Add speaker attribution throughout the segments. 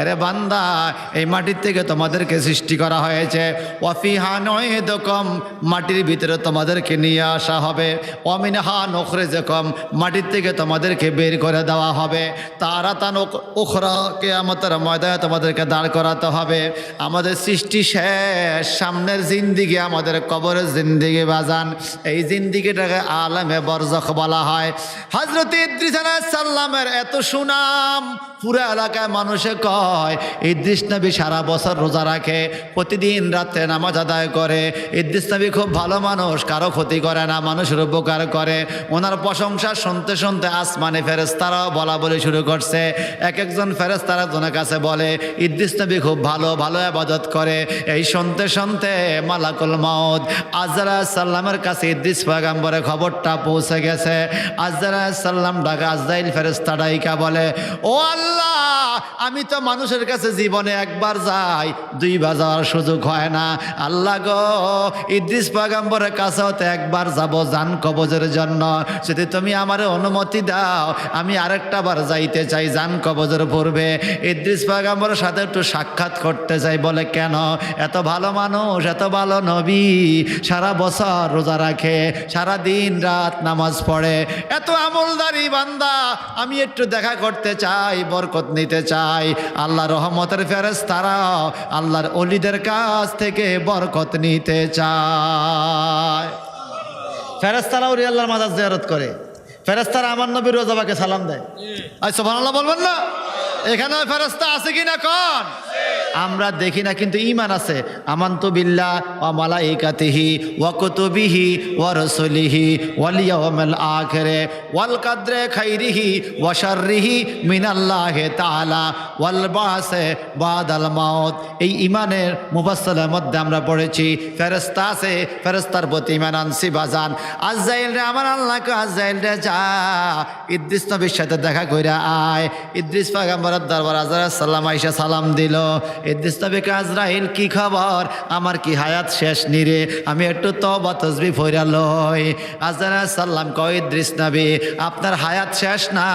Speaker 1: আরে বান্দা, এই মাটির থেকে তোমাদেরকে সৃষ্টি করা হয়েছে। অফিহা নয় দকম মাটির ভিতরে তোমাদেরকে নিয়ে আসা হবে। অমিনহা নখরে যেকম মাটির থেকে তোমাদেরকে বের করে দেওয়া হবে। তারা তান ওখরা আমাদের ময়দানে তোমাদেরকে দাঁড় করাতে হবে। আমাদের সৃষ্টি শেষ, সামনের জিন্দিগি আমাদের কবরের জিন্দিগি বাজান। এই জিন্দিগিটাকে আলমে বরজখ বলা হয়। হজরত ইদ্রিস সাল্লামের এত সুনাম পুরো এলাকায় মানুষে কয় ইদ্রিস নবী সারা বছর রোজা রাখে, প্রতিদিন রাত্রে নামাজ আদায় করে। ইদ্রিস নবী খুব ভালো মানুষ, কারও ক্ষতি করে না, মানুষের উপকার করে। ওনার প্রশংসা শুনতে শুনতে আসমানে ফেরেস্তারাও বলা বলে শুরু করছে। এক একজন ফেরেস্তারা জনের কাছে বলে ইদ্রিস নবী খুব ভালো ভালো আবাদত করে। এই শুনতে শুনতে মালাকুল মাউদ আজরা সাল্লামের কাছে ইদ্রিস পয়গাম্বরের খবরটা পৌঁছে গেছে। আজরা সাল্লাম ডাকা আজরাইল ফেরেস্তা ডাইকা বলে, ও আল্লাহ আমি তো মানুষের কাছে জীবনে একবার যাই, দুইবার যাওয়ার সুযোগ হয় না। আল্লাহ গো, ইদ্রিস পয়গাম্বরের কাছেও তো একবার যাব জান কবজের জন্য। যদি তুমি আমার অনুমতি দাও, আমি আরেকটা বার যাইতে চাই জান কবজের পূর্বে। ইদ্রিস পয়গাম্বরের সাথে একটু সাক্ষাৎ করতে চাই বলে, কেন? এত ভালো মানুষ, এত ভালো নবী, সারা বছর রোজা রাখে, সারা দিন রাত নামাজ পড়ে। এত আমলদারি বান্দা, আমি একটু দেখা করতে চাই বরকত নিতে চাই। আল্লাহ রহমতের ফেরেস তারা আল্লাহর অলিদের কাছ থেকে বরকত নিতে চায়। ফেরেস্তারাও আল্লাহর মাজার জিয়ারত করে। ফেরেস্তারা আমার নবী রোজাবাকে সালাম দেয়। আচ্ছা ভালো বলবেন না? এখানে ফেরেস্তা আছে কি না কন আমরা দেখি না, কিন্তু ইমান আছে। আমান্তু বিল্লাহ ও মালাইকাতিহি ওয়া কুতুবিহি ওয়া রাসূলিহি ওয়াল ইয়াউমিল ওয়াল কদরে খাইরিহি ওয়া শাররিহি মিনাল্লাহি তাআলা ওয়াল বাসে বাদাল মাউত। এই ইমানের মুফাসসালের মধ্যে আমরা পড়েছি, ফেরেশতা আছে, ফেরেশতার প্রতি ইমান আনছি, বাজান। আজরাইল রে, আমার আল্লাহকে আজরাইল রে, যা। ইদ্রিস নবীর সাথে দেখা কইরা আয়। ইদ্রিস পয়গম্বরের দরবার আজরা সাল্লাম আইসা সালাম দিল। ইদ্রিস নবীকে আজরাইল কি খবর? আমার কি হায়াত শেষ নিরে আমি একটু তবা তসবি ফইরা লই। আজরা সাল্লাম কয় নবী, আপনার হায়াত শেষ না?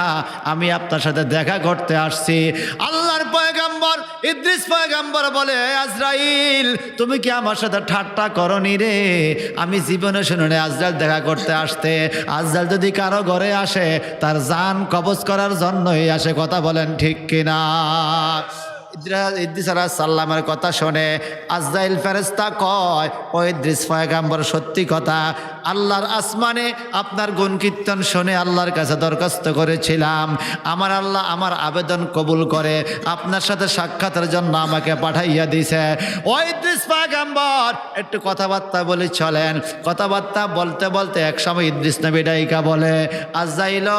Speaker 1: আমি আপনার সাথে দেখা করতে আসছি। আল্লাহর পয়গাম্বর, ইদ্রিস পয়গাম্বর বলে আজরাইল, তুমি কি আমার সাথে ঠাট্টা করনি রে? আমি জীবনে শুনে আজরাইল দেখা করতে আসতে। আজরাইল যদি কারও ঘরে আসে, তার জান কবজ করার জন্যই আসে, কথা বলেন ঠিক কিনা? সাল্লামের কথা শোনে। আজরাইল ফেরেস্তা কয়, ও ইদ্রিস সত্যি কথা, আল্লাহর আসমানে আপনার গুণ কীর্তন শুনে আল্লাহর কাছে দরখাস্ত করেছিলাম। আমার আল্লাহ আমার আবেদন কবুল করে, আপনার সাথে সাক্ষাতের জন্য আমাকে পাঠাইয়া দিছে ও ইদ্রিস পয়গাম্বর। একটু কথাবার্তা বলে, চলেন। কথাবার্তা বলতে বলতে একসময় ইদ্রিস নবী ডাইকা বলে, আজাইল,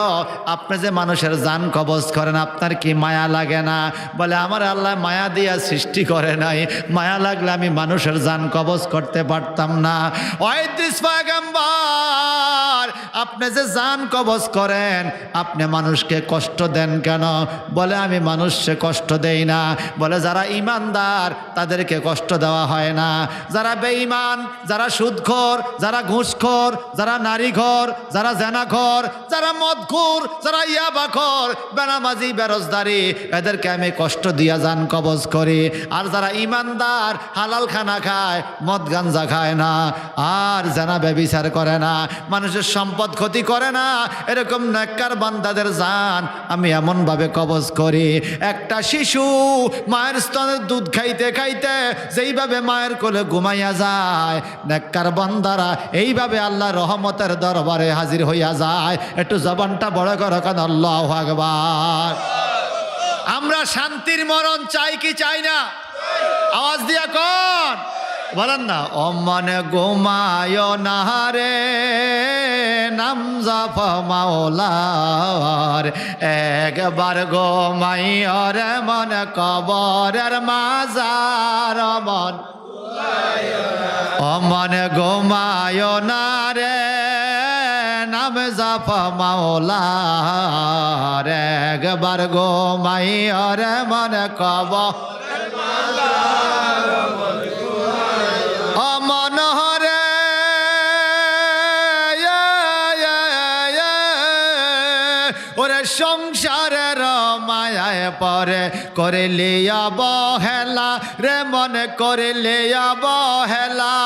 Speaker 1: আপনি যে মানুষের জান কবজ করেন, আপনার কি মায়া লাগে না? বলে, আমার আল্লাহ মায়া দিয়া সৃষ্টি করে নাই। মায়া লাগলে আমি মানুষের জান কবজ করতে পারতাম না। ইদ্রিস পয়গাম্বর, আপনি যে জান কবজ করেন, আপনি মানুষকে কষ্ট দেন কেন? বলে, আমি মানুষকে কষ্ট দেই না। বলে, যারা ইমানদার, তাদেরকে কষ্ট দেওয়া হয় না। যারা বেঈমান, যারা সুদখোর, যারা ঘুষখোর, যারা নারীঘর, যারা জেনাঘর, যারা মদঘুর যারা ইয়াবাখর, বেনামাজি বেরোজদারি এদেরকে আমি কষ্ট দিয়া যান কবজ করি। আর যারা ইমানদার হালাল খানা খায়, মদ গাঞ্জা খায় না। আর জানা ব্যবিচার করে না। মানুষের সম্পদ ক্ষতি করে না। এরকম নেককার বান্দাদের যান আমি এমনভাবে কবজ করি। একটা শিশু মায়ের স্তনের দুধ খাইতে খাইতে যেইভাবে মায়ের কোলে ঘুমাইয়া যায়। নেককার বান্দারা এইভাবে আল্লাহ রহমতের দরবারে হাজির হইয়া যায়। একটু জবানটা বড় করো কেন? আল্লাহ আকবার। আমরা শান্তির মরণ চাই কি চাই না? আওয়াজ দিয়া কন। বলেন না, অমনে গোমায় নাহারে নাম জাফ মাওলার, একবার গোমাইয়র মন কবরের মাজার মন অমন গোমায় না রে, নাম জাফ মাওলার, একবার গোমাইয়র মন কবর সংসারের মায়ায় পরে করে লিয়া বহেলা রে মনে করে লিয়া বহেলা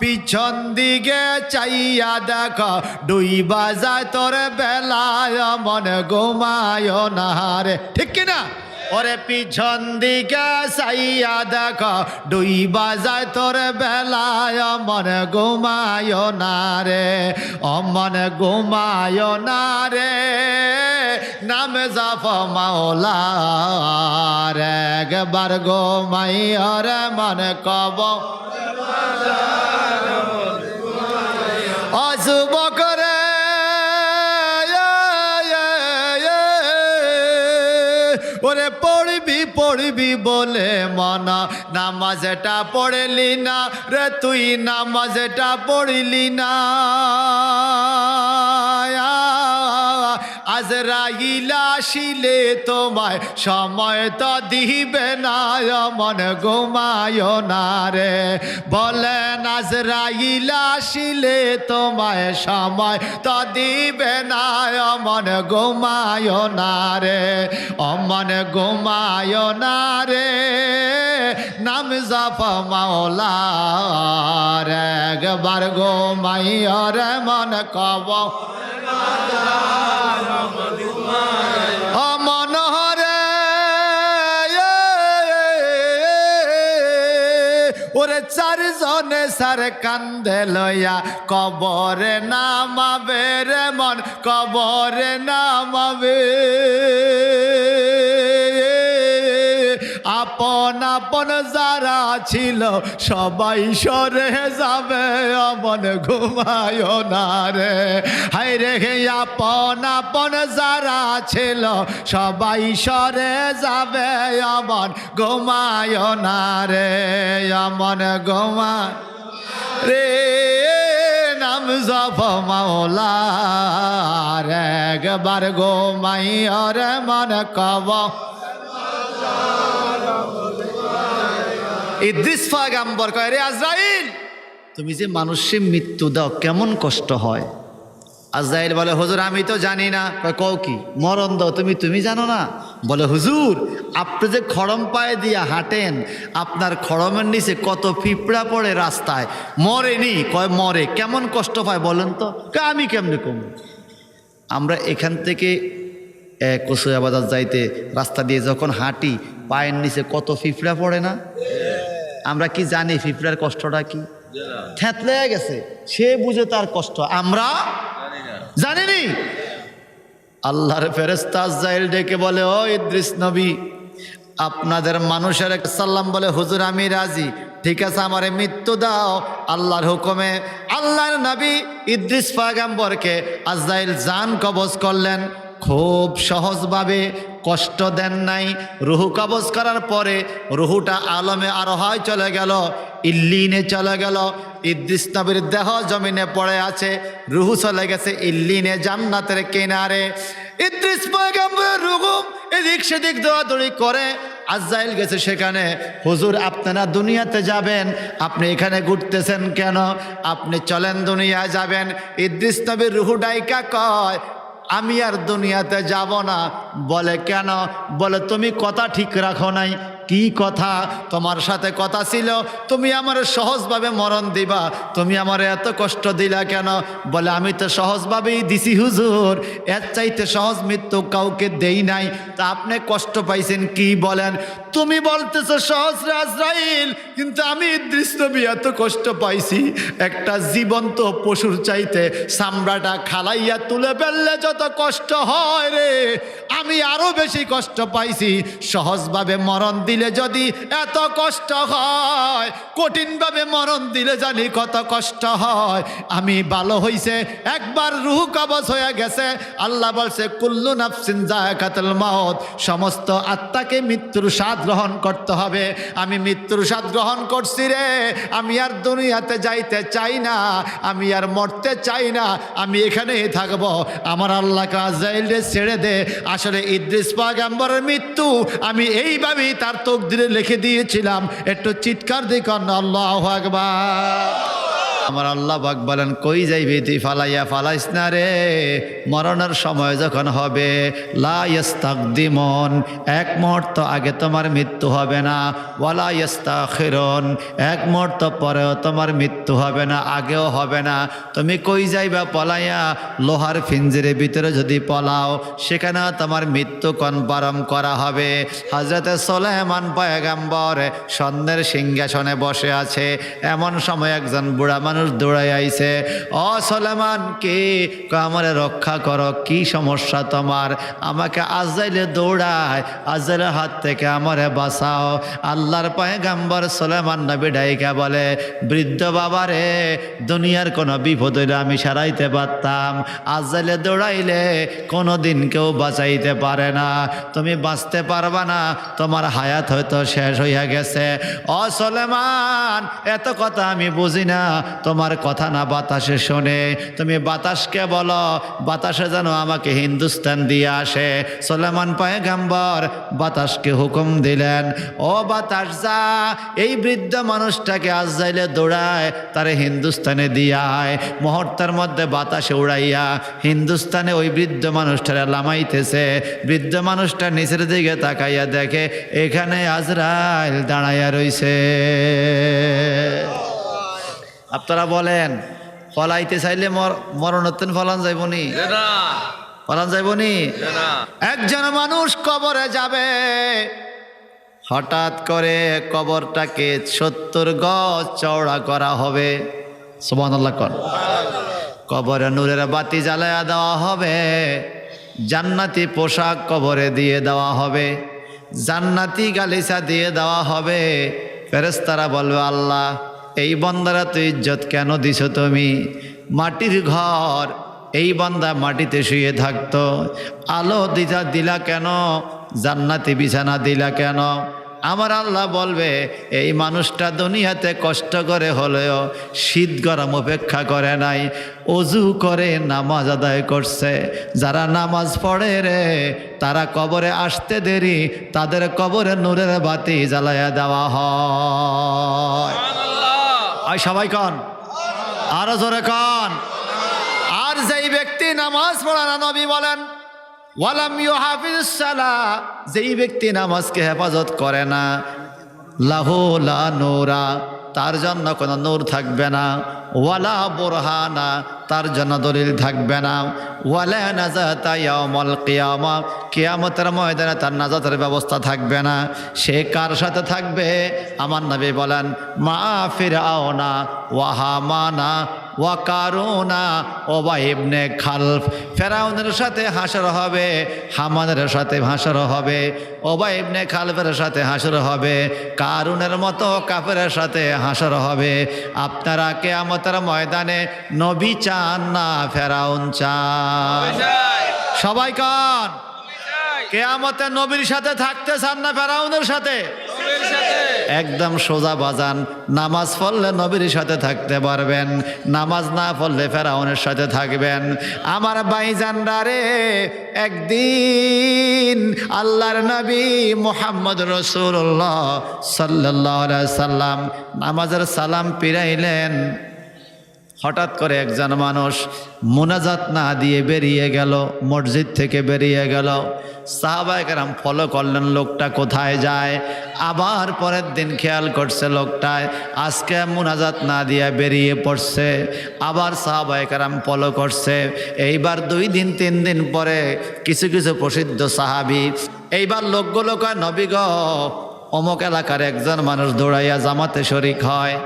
Speaker 1: পিছন দিকে চাইয়া দেখ, দুই বাজায় তোর বেলায় মনে ঘুমায় না রে। ঠিক কিনা? ওরে পিছন দিকে চাইয়া দেখ, দুই বাজায় তোর বেলায় মনে ঘুমায় না রে, অমন ঘুমায় না রে, নামে জাফ মাওলা রে, একবার ঘুমাইয়া রে মনে কব। অযুবক ওরে পড়বি পড়বি বলে মানা। নামাজটা পড়লি না রে তুই নামাজটা পড়লি না। আজ রাগিলা শিলে তোমায় সময় তো দিবে না মন ঘুমায় না রে। বলেন আজ রাগিলা শিলে তোমায় সময় তো দিবে না মন ঘুমায় না রে। অমন ঘুমায় না রে, নাম মাওলা রে। একবার ঘুমাইয় রে, মন কব। ওরে চারজনে সার কান্দে লইয়া কবরে নামাবে রে মন কবরে নামাবে। আপন যারা ছিল, সবাই সরে যাবে অমন ঘুমায় না রে। হাই রে আপন আপন যারা ছিল, সবাই সরে যাবে অমন ঘুমায় না রে অমন ঘুমা রে, নাম জপ মাওলা রে, একবার গোমাই রে, মন কব। ইদ্রিস ফাগাম্বর কয়, রে আজরাইল! তুমি যে মানুষের মৃত্যু দাও, কেমন কষ্ট হয়? আজরাইল বলে, হুজুর, আমি তো জানি না। কও কি? মরণ দাও, তুমি তুমি জানো না? বলে, হুজুর, আপনি যে খড়ম পায়ে দিয়া হাঁটেন, আপনার খড়মের নিচে কত পিঁপড়া পড়ে রাস্তায়। মরেনি। কয়, মরে, কেমন কষ্ট পায় বলেন তো? আমি কেমনে কম? আমরা এখান থেকে কসুয়া বাজার যাইতে রাস্তা দিয়ে যখন হাঁটি, পায়ের নিচে কত ফিফড়া পড়ে না? আমরা কি জানি ফিফড়ার কষ্টটা কি? থ্যাতলে গেছে। সে বুঝে তার কষ্ট। আমরা জানিনি আল্লাহর ফেরেস্তা জাইল ডেকে বলে, ও ইদ্রিস নবী, আপনাদের মানুষের সাল্লাম বলে, হুজুর, আমি রাজি। ঠিক আছে, আমারে মৃত্যু দাও। আল্লাহর হুকুমে আল্লাহর নবী ইদ্রিস পাগাম্বরকে আজরাইল জান কবজ করলেন। খুব সহজভাবে কষ্ট দেন নাই। রুহু কবজ করার পরে রুহুটা আলমে আরোহায় চলে গেল, ইল্লিনে চলে গেল। ইদ্রিস নবীর দেহ জমিনে পড়ে আছে, রুহু চলে গেছে ইল্লিনে জান্নাতের কিনারে। ইদ্রিস রুহু এদিক সেদিক দৌড়াদৌড়ি করে আজাইল গেছে সেখানে। হুজুর, আপনারা দুনিয়াতে যাবেন, আপনি এখানে ঘুরতেছেন কেন? আপনি চলেন দুনিয়ায় যাবেন। ইদ্রিস নবীর রুহু ডাইকা কয় আমি আর দুনিয়াতে যাব না। বলে কেন? বলে তুমি কথা ঠিক রাখো নাই। কি কথা? তোমার সাথে কথা ছিল, তুমি আমার সহজভাবে মরণ দিবা। তুমি আমার এত কষ্ট দিলা কেন? বলে, আমি তো সহজভাবেই দিছি হুজুর। এর চাইতে সহজ মৃত্যু কাউকে দেই নাই। তা আপনি কষ্ট পাইছেন কি বলেন? তুমি বলতেছো, সহজ রাজরাইল কিন্তু আমি দৃষ্টবি এত কষ্ট পাইছি। একটা জীবন্ত পশুর চাইতে চামড়াটা খালাইয়া তুলে ফেললে যত কষ্ট হয় রে, আমি আরও বেশি কষ্ট পাইছি। সহজভাবে মরণ দিলে যদি এত কষ্ট হয়, কঠিনভাবে মরণ দিলে জানি কত কষ্ট হয়। আমি ভালো হইছে, একবার রুহ কবজ হয়ে গেছে। আল্লাহ বলছে, কুল্লু নাফসিন জায়কাতুল মাউত। সমস্ত আত্মাকে মৃত্যুর স্বাদ গ্রহণ করতে হবে। আমি মৃত্যুর স্বাদ গ্রহণ করছি রে। আমি আর দুনিয়াতে যাইতে চাই না। আমি আর মরতে চাই না। আমি এখানেই থাকব। আমার আল্লাহ কাজাইলে ছেড়ে দে। আসলে ইদ্রিস পাগাম্বরের মৃত্যু, আমি এইভাবেই তার তকদিরে লিখে দিয়েছিলাম। একটু চিৎকার দিক আল্লাহ আকবার। আমার আল্লাহ বাক বলেন, কই যাইবি তুই? ফালাইয়া ফালাইস না রে। মরণের সময় যখন হবে লাস্তাকদিমন এক মুহূর্ত আগে তোমার মৃত্যু হবে না। ওয়ালা ইস্তাখিরন এক মুহূর্ত পরেও তোমার মৃত্যু হবে না, আগেও হবে না। তুমি কই যাইবা পলাইয়া? লোহার ফিঞ্জিরের ভিতরে যদি পলাও, সেখানে তোমার মৃত্যু কনফার্ম করা হবে। হজরতে সোলেমান পয়গাম্বর সন্ধ্যের সিংহাসনে বসে আছে। এমন সময় একজন বুড়া মানুষ দৌড়াই আইছে ও সোলেমান, কি? আমারে রক্ষা কর, কি সমস্যা তোমার? আমাকে আজাইলে দৌড়ায় আজাইলের হাত থেকে আমারে বাঁচাও। আল্লাহর পয়গাম্বর সোলেমান নবী ডাইকা বলে, বৃদ্ধ বাবারে, দুনিয়ার কোনো বিপদ হইলে আমি সারাইতে পারতাম। আজাইলে দৌড়াইলে কোনো দিন কেউ বাঁচাইতে পারে না। তুমি বাঁচতে পারবা না, তোমার হায়াত হয়তো শেষ হইয়া গেছে। ও সলেমান, এত কথা আমি বুঝি না তোমার কথা না বাতাসে শোনে। তুমি বাতাসকে বলো, বাতাসে যেন আমাকে হিন্দুস্তান দিয়ে আসে। সলেমান পয়গাম্বর বাতাসকে হুকুম দিলেন, ও বাতাস যা, এই বৃদ্ধ মানুষটাকে আজ যাইলে দৌড়ায়, তারে হিন্দুস্তানে দিয়ায় মুহূর্তের মধ্যে বাতাসে উড়াইয়া হিন্দুস্তানে ওই বৃদ্ধ মানুষটারে লামাইতেছে। বৃদ্ধ মানুষটা নিচের দিকে তাকাইয়া দেখে, এখানে আজরাইল দাঁড়াইয়া রইছে। আপনারা বলেন ফলাইতে চাইলে মর মরণোত্তন ফলান যাইবনি
Speaker 2: না?
Speaker 1: ফলান যাইবনি
Speaker 2: না?
Speaker 1: একজন মানুষ কবরে যাবে হঠাৎ করে কবরটাকে সত্তর গজ চওড়া করা হবে। সুবান কর। কবরে নূরের বাতি জ্বালায়া দেওয়া হবে জান্নাতি পোশাক কবরে দিয়ে দেওয়া হবে জান্নাতি গালিচা দিয়ে দেওয়া হবে। ফেরেস্তারা বলবে আল্লাহ এই বন্দারা তুই ইজ্জত কেন দিছ তুমি? মাটির ঘর, এই বান্দা মাটিতে শুয়ে থাকতো। আলো দিতা দিলা কেন? জান্নাতি বিছানা দিলা কেন? আমার আল্লাহ বলবে, এই মানুষটা দুনিয়াতে কষ্ট করে হলেও শীত গরম উপেক্ষা করে নাই। অজু করে নামাজ আদায় করছে। যারা নামাজ পড়ে রে, তারা কবরে আসতে দেরি, তাদের কবরে নূরের বাতি জ্বালাইয়া দেওয়া হয়। আয় সবাই কন। আরও জোরে কন। আর যেই ব্যক্তি নামাজ পড়া না, নবী বলেন সালা যেই ব্যক্তি নামাজকে হেফাজত করে না, লাহো লা নূরা। তার জন্য কোনো নূর থাকবে না। ওয়ালা বোরহানা, তার জন্য দলিল থাকবে না। ওয়ালা নাজাতা ইয়াউমাল কিয়ামা, কিয়ামতের ময়দানে তার নাজাতের ব্যবস্থা থাকবে না। সে কার সাথে থাকবে? আমার নবী বলেন, মা ফিরাওনা ওয়াহামানা ওয়া কারুনা ও বা ইবনে খালফ। ফেরাউনের সাথে হাসর হবে, হামানের সাথে হাসর হবে, ও বা ইবনে খালফের সাথে হাসর হবে, কারুনের মতো কাফের সাথে হাসর হবে। আপনারা কেয়ামতের ময়দানে নবী চান না ফেরাউন চান। সবাই কান। কেয়ামতের নবীর সাথে থাকতে চান না ফেরাউনের সাথে? একদম সোজা বাজান। নামাজ পড়লে নবীর সাথে থাকতে পারবেন, নামাজ না পড়লে ফেরাউনের সাথে থাকবেন। আমার বাইজানরা রে, একদিন আল্লাহর নবী মোহাম্মদ রসুল্লাহ সাল্লাহ সাল্লাম নামাজের সালাম পিরাইলেন। হঠাৎ করে একজন মানুষ মোনাজাত না দিয়ে বেরিয়ে গেল, মসজিদ থেকে বেরিয়ে গেল। সাহাবাহাম ফলো করলেন, লোকটা কোথায় যায়? আবার পরের দিন খেয়াল করছে লোকটায়, আজকে মোনাজাত না দিয়ে বেরিয়ে পড়ছে। আবার সাহাবাহাম ফলো করছে। এইবার দুই দিন, তিন দিন পরে কিছু কিছু প্রসিদ্ধ সাহাবি, এইবার লোকগুলো কয় নবীগ অমুক এলাকার একজন মানুষ দৌড়াইয়া জামাতে শরিক হয়।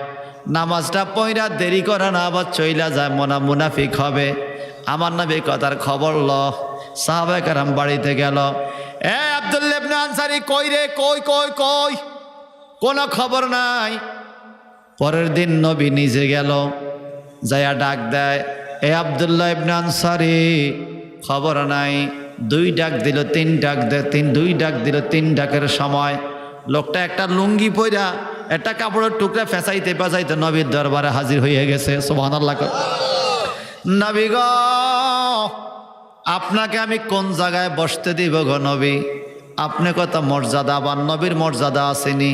Speaker 1: নামাজটা পয়রা দেরি করে না, আবার চইলা যায়, মনা মুনাফিক হবে। আমার নবী কথার খবর ল। সাহাবে কারাম বাড়িতে গেল। এ আবদুল্লেবনে আনসারি, কই রে? কই কই কই? কোনো খবর নাই। পরের দিন নবী নিজে গেল যায়া ডাক দেয়, এ আবদুল্লাহ ইবনে আনসারি, খবর নাই। দুই ডাক দিল, তিন ডাক দে, তিন, দুই ডাক দিল, তিন ডাকের সময়। লোকটা একটা লুঙ্গি পইরা একটা কাপড়ের টুকরা ফেঁসাইতে পেঁচাইতে নবীর দরবারে হাজির হয়ে গেছে সোহান আল্লাহ নবী গ, আপনাকে আমি কোন জায়গায় বসতে দিব গো নবী? আপনি কত মর্যাদা, আবার নবীর মর্যাদা আসেনি?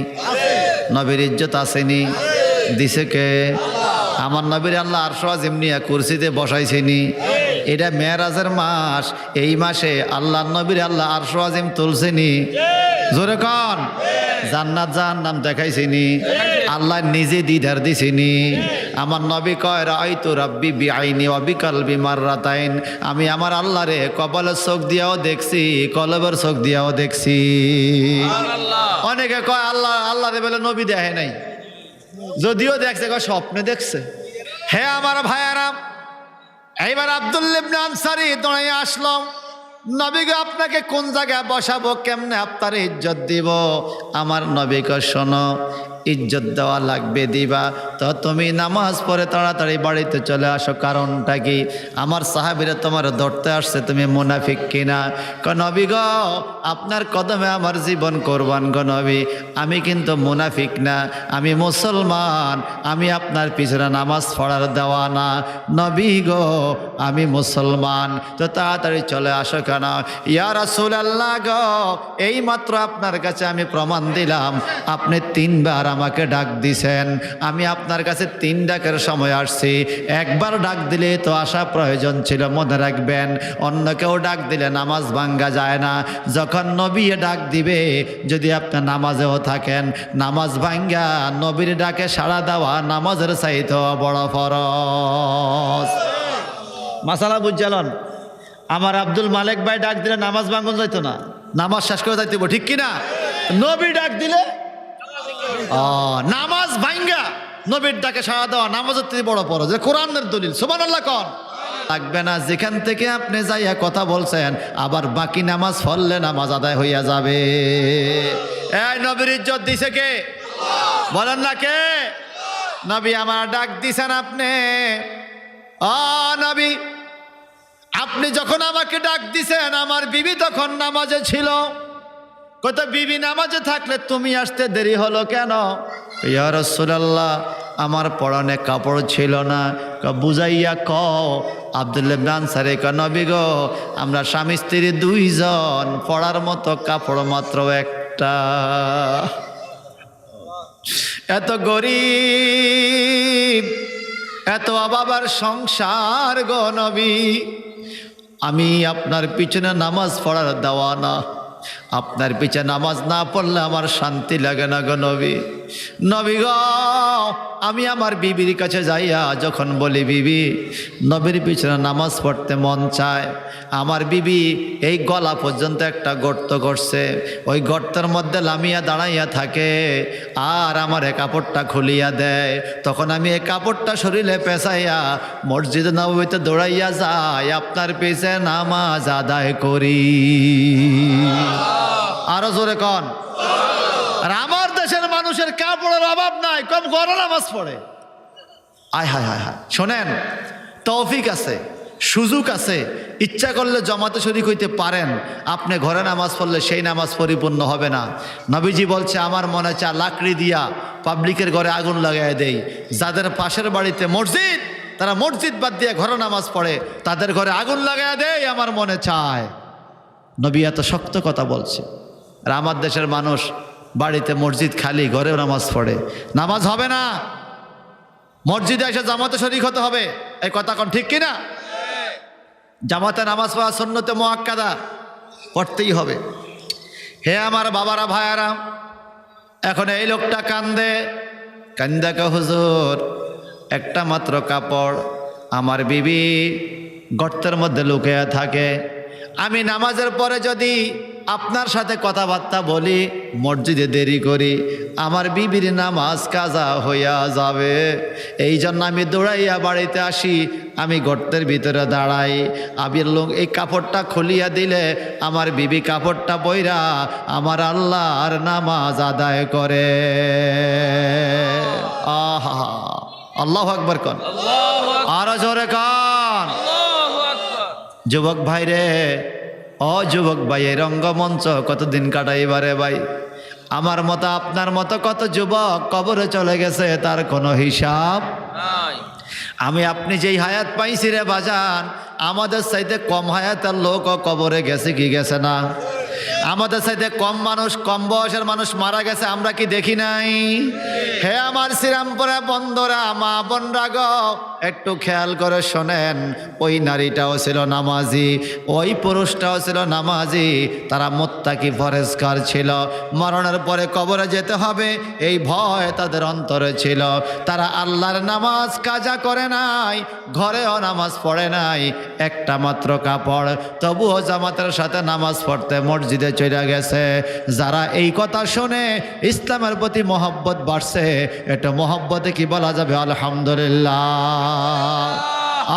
Speaker 1: নবীর ইজ্জত আসেনি? দিছে কে? আমার নবীর আল্লাহ আরশো আজিম নিয়ে কুরসিতে বসাইছেনি? এটা মেয়েরাজের মাস। এই মাসে আল্লাহ নবীর আল্লাহ আরশো আজিম তুলছেনি। জোরে কন। জান্নাত জাহান্নাম দেখাইছেনি। আল্লাহ নিজে দিদার দিছেনি। আমার নবী কয় রাইতু রাব্বি বিআইনি ওয়া বিকালবি মাররাতাইন। আমি আমার আল্লাহরে কপালের চোখ দিয়াও দেখছি কলবের চোখ দিয়াও দেখছি। অনেকে কয় আল্লাহ আল্লাহ রে বলে নবী দেখে নাই। যদিও দেখছে কয় স্বপ্নে দেখছে। হ্যাঁ আমার ভাইয়ারাম এইবার আবদুল্লিবনে আনসারি দৌড়াই আসলাম নবীকে আপনাকে কোন জায়গায় বসাবো? কেমনে আপনার ইজ্জত দিব? আমার নবীকে শোনো ইজ্জত দেওয়া লাগবে দিবা। তো তুমি নামাজ পড়ে তাড়াতাড়ি বাড়িতে চলে আসো। কারণটা কি? আমার সাহাবিরা তোমার ধরতে আসছে, তুমি মুনাফিক কিনা? নবী গ, আপনার কদমে আমার জীবন কোরবান গো নবী। আমি কিন্তু মুনাফিক না, আমি মুসলমান। আমি আপনার পিছনে নামাজ পড়ার দেওয়া না নবী গো, আমি মুসলমান। তো তাড়াতাড়ি চলে আসো কেন? ইয়া রাসূল আল্লাহ গো এই মাত্র আপনার কাছে আমি প্রমাণ দিলাম। আপনি তিনবার আমাকে ডাক দিছেন। আমি আপনার কাছে তিন ডাকের সময় আসছি। একবার ডাক দিলে তো আসা প্রয়োজন ছিল, মনে রাখবেন। অন্য কেউ ডাক দিলে নামাজ ভাঙ্গা যায় না। যখন নবী ডাক দিবে, যদি আপনি নামাজেও থাকেন, নামাজ ভাঙ্গা নবীর ডাকে সাড়া দেওয়া নামাজের চাইতে বড় ফরজ। মাসালা বুঝালন আমার আব্দুল মালিক ভাই ডাক দিলে নামাজ ভাঙ্গন যাইতো না। নামাজ শেষ করে যাইতে ঠিক কিনা? নবী ডাক দিলে নামাজ ভাঙ্গা নবীর ডাকে সাড়া দেওয়া নামাজের থেকে বড় পড়ো যে কোরআনের দলিল। সুবান আল্লাহ কন। লাগবে না, যেখান থেকে আপনি যাইয়া কথা বলছেন, আবার বাকি নামাজ পড়লে নামাজ আদায় হইয়া যাবে। এই নবীর ইজ্জত দিছে কে? বলেন না কে? নবী আমার ডাক দিছেন আপনি। ও নবী, আপনি যখন আমাকে ডাক দিছেন, আমার বিবি তখন নামাজে ছিল। কত বিবি, নামাজে থাকলে তুমি আসতে দেরি হলো কেন? ইয়া রাসূলুল্লাহ, আমার পরনে কাপড় ছিল না। বুঝাইয়া ক আব্দুল্লাহ আনসারে ক গো, আমরা স্বামী স্ত্রী দুইজন পড়ার মতো কাপড় মাত্র একটা। এত গরিব, এত অবাবার সংসার গো নবী, আমি আপনার পিছনে নামাজ পড়ার দেওয়া না আপনার পিছনে নামাজ না পড়লে আমার শান্তি লাগে না গো নবী। নবী আমি আমার বিবির কাছে যাইয়া যখন বলি, বিবি, নবীর পিছনে নামাজ পড়তে মন চায়। আমার বিবি, এই গলা পর্যন্ত একটা গর্ত করছে ওই গর্তের মধ্যে লামিয়া দাঁড়াইয়া থাকে। আর আমার এ কাপড়টা খুলিয়া দেয়। তখন আমি এই কাপড়টা শরীরে পেঁচাইয়া মসজিদ নবীতে দৌড়াইয়া যাই। আপনার পিছে নামাজ আদায় করি। আরও জোরে কন। দেশের মানুষের কাপড়ের অভাব নাই, কম গড় নামাজ পড়ে। আয়, হায় হায় হায়। শোনেন, তৌফিক আছে, সুযোগ আছে, ইচ্ছা করলে জমাতে শরিক হইতে পারেন। আপনি ঘরে নামাজ পড়লে সেই নামাজ পরিপূর্ণ হবে না। নবীজি বলছে, আমার মনে চা লাকড়ি দিয়া পাবলিকের ঘরে আগুন লাগাই দেই। যাদের পাশের বাড়িতে মসজিদ, তারা মসজিদ বাদ দিয়ে ঘরে নামাজ পড়ে। তাদের ঘরে আগুন লাগাই দেয় আমার মনে চায়। নবী এত শক্ত কথা বলছে। আর আমার দেশের মানুষ বাড়িতে মসজিদ খালি, ঘরেও নামাজ পড়ে। নামাজ হবে না। মসজিদে এসে জামাতে শরিক হতে হবে। এই কথা কোন ঠিক কিনা? জামাতে নামাজ পড়া সন্ন্যতে মোয়াক্কাদা পড়তেই হবে। হে আমার বাবারা, ভাইয়ারা, এখন এই লোকটা কান্দে। কান্দাকা হুজুর, একটা মাত্র কাপড় আমার বিবি গর্তের মধ্যে লুকিয়ে থাকে। আমি নামাজের পরে যদি আপনার সাথে কথাবার্তা বলি মসজিদে দেরি করি আমার বিবির নামাজ কাজা হইয়া যাবে। এই জন্য আমি দৌড়াইয়া বাড়িতে আসি আমি গর্তের ভিতরে দাঁড়াই। আবির লোক এই কাপড়টা খুলিয়া দিলে আমার বিবি কাপড়টা বইরা আমার আল্লাহর নামাজ আদায় করে। আহা আল্লাহ আকবর কন আরও জোরে কন যুবক ভাই রে অ যুবক ভাই এই রঙ্গমঞ্চ কতদিন কাটাইবারে ভাই? আমার মতো আপনার মতো কত যুবক কবরে চলে গেছে তার কোনো হিসাব আমি আপনি যেই হায়াত পাইছি রে বাজান আমাদের সাইতে কম হায়াতের লোক কবরে গেছে কি গেছে না? আমাদের সাথে কম মানুষ, কম বয়সের মানুষ মারা গেছে, আমরা কি দেখি নাই? হে আমার শ্রীরামপুরে বন্ধরা, মা বোনরা গো, একটু খেয়াল করে শোনেন, ওই নারীটাও ছিল নামাজি, ওই পুরুষটাও ছিল নামাজি, তারা মোত্তাকি ফরেজকার ছিল। মরণের পরে কবরে যেতে হবে, এই ভয় তাদের অন্তরে ছিল। তারা আল্লাহর নামাজ কাজা করে নাই, ঘরেও নামাজ পড়ে নাই, একটা মাত্র কাপড়, তবুও জামাতের সাথে নামাজ পড়তে মসজিদে চলে গেছে। যারা এই কথা শুনে, ইসলামের প্রতি মহব্বত বাড়ছে। এটা মহব্বতে কি বলা যাবে? আলহামদুলিল্লাহ।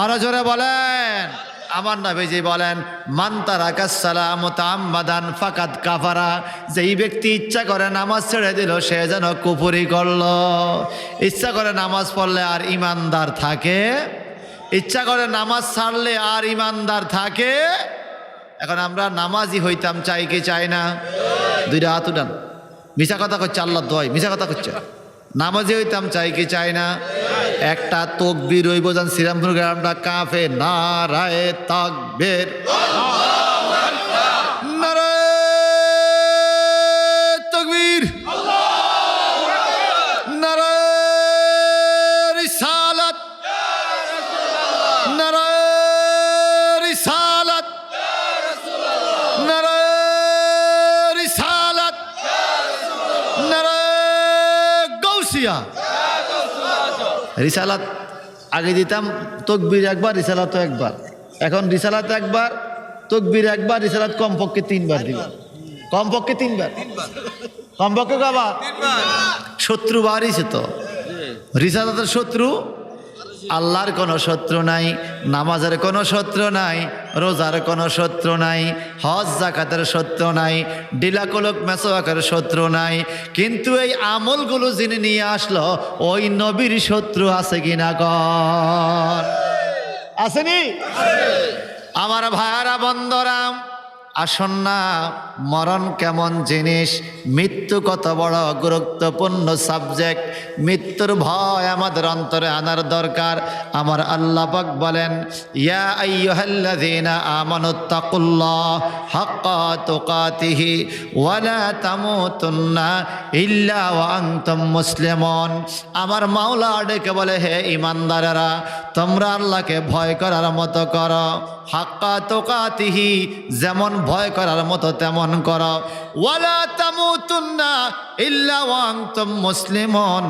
Speaker 1: আরও জোরে বলেন। আমার নবীজি বলেন মান্তারা কাসালাম তাম্মাদান ফাকাত কাফারা। যেই ব্যক্তি ইচ্ছা করে নামাজ ছেড়ে দিল, সে যেন কুপুরি করল। ইচ্ছা করে নামাজ পড়লে আর ইমানদার থাকে। ইচ্ছা করে নামাজ ছাড়লে আর ইমানদার থাকে। এখন আমরা নামাজি হইতাম, চাই কি চাই না? দুইটা হাত উঠান। মিশা কথা করছে আল্লাহ দয় মিশা কথা করছে নামাজি হইতাম, চাই কি চাই না? একটা তকবির ওই বোঝান শ্রীরামপুর গ্রামটা কাফে না রায় তাকবের। রিসালাত আগে দিতাম তকবির একবার রিসালাত একবার। এখন রিসালাত একবার তকবির একবার রিসালাত কমপক্ষে তিনবার দিব কমপক্ষে তিনবার। কমপক্ষে কবার শত্রু বাড়িছে তো। রিসালাতের শত্রু আল্লাহর কোনো শত্রু নাই নামাজের কোনো শত্রু নাই রোজার কোনো শত্রু নাই হজ জাকাতের শত্রু নাই ডিলাকলক মেসোয়াকের শত্রু নাই। কিন্তু এই আমলগুলো যিনি নিয়ে আসলো ওই নবীর শত্রু আছে কিনা কর আসেনি আমার ভাইয়ারা বন্দরাম আসন না, মরণ কেমন জিনিস? মৃত্যু কত বড় গুরুত্বপূর্ণ সাবজেক্ট মৃত্যুর ভয় আমাদের অন্তরে আনার দরকার। আমার আল্লাহ পাক বলেন, ইয়া মুসলিমুন। আমার মাওলা ডেকে বলে, হে ইমানদারেরা, তোমরা আল্লাহকে ভয় করার মতো করো। হাক্কা তোকাতিহি যেমন ভয় করার মতো তেমন কর। ওয়ালা তামুতুন্না ইল্লা তুম মুসলিমুন।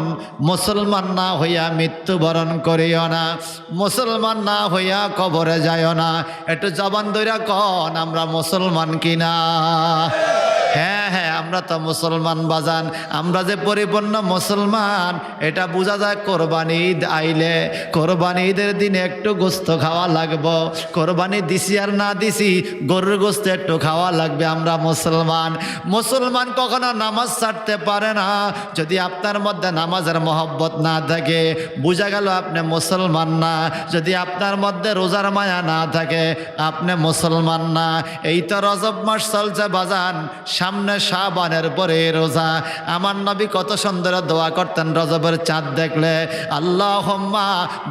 Speaker 1: মুসলমান না হইয়া মৃত্যুবরণ করিও না। মুসলমান না হইয়া কবরে যায় না। একটু জবান দইরা কন, আমরা মুসলমান কিনা। আমরা তো মুসলমান বাজান, আমরা যে পরিপূর্ণ মুসলমান, এটা বোঝা যায় কোরবানি ঈদ আইলে, কোরবানি ঈদের দিনে একটু গোস্ত খাওয়া লাগবো, কোরবানি দিছি আর না দিছি, গরুর গোস্ত একটু খাওয়া লাগবে, আমরা মুসলমান। মুসলমান কখনো নামাজ ছাড়তে পারে না, যদি আপনার মধ্যে নামাজের মহব্বত না থাকে, বোঝা গেল আপনি মুসলমান না, যদি আপনার মধ্যে রোজার মায়া না থাকে, আপনি মুসলমান না। এই তো রজব মাস চলছে বাজান, সামনে শাবানের পরে রোজা। আমার নবী কত সুন্দর দোয়া করতেন, রজবের চাঁদ দেখলে। আল্লাহ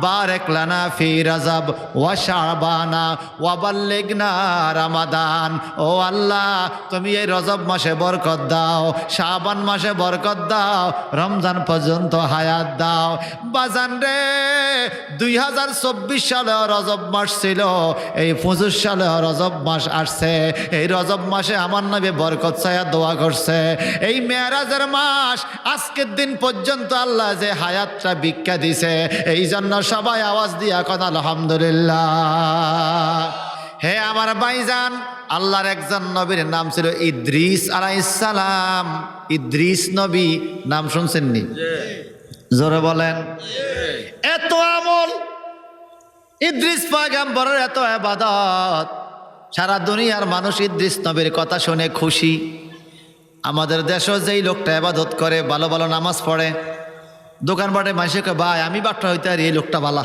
Speaker 1: বারেক লানা ফি রজব ওয়া শাবানা ওয়াবাল্লিগনা রামাদান। ও আল্লাহ, তুমি এই রজব মাসে বরকত দাও, শাবান মাসে বরকত দাও, রমজান পর্যন্ত হায়াত দাও। বাজান রে, দুই হাজার চব্বিশ সালে রজব মাস ছিল, এই পঁচিশ সালে রজব মাস আসছে। এই রজব মাসে আমার নবী বরকত ছায়া দোয়া করছে এই মেয়ারাজের মাস, আজকের দিন পর্যন্ত আল্লাহ যে হায়াতটা ভিক্ষা দিছে, এই জন্য সবাই আওয়াজ দিয়া কথা আলহামদুলিল্লাহ। হে আমার ভাইজান, আল্লাহর একজন নবীর নাম ছিল ইদ্রিস আলাইসালাম ইদ্রিস নবী, নাম শুনছেননি জোরে বলেন। এত আমল, ইদ্রিস পাগাম্বরের এত আবাদত সারা দুনিয়ার মানুষ ইদ্রিস নবীর কথা শুনে খুশি। আমাদের দেশও যেই লোকটা আবাদত করে, ভালো ভালো নামাজ পড়ে, দোকানপাটে মানুষকে ভাই, আমি বাট্টা হইতে আর এই লোকটা বালা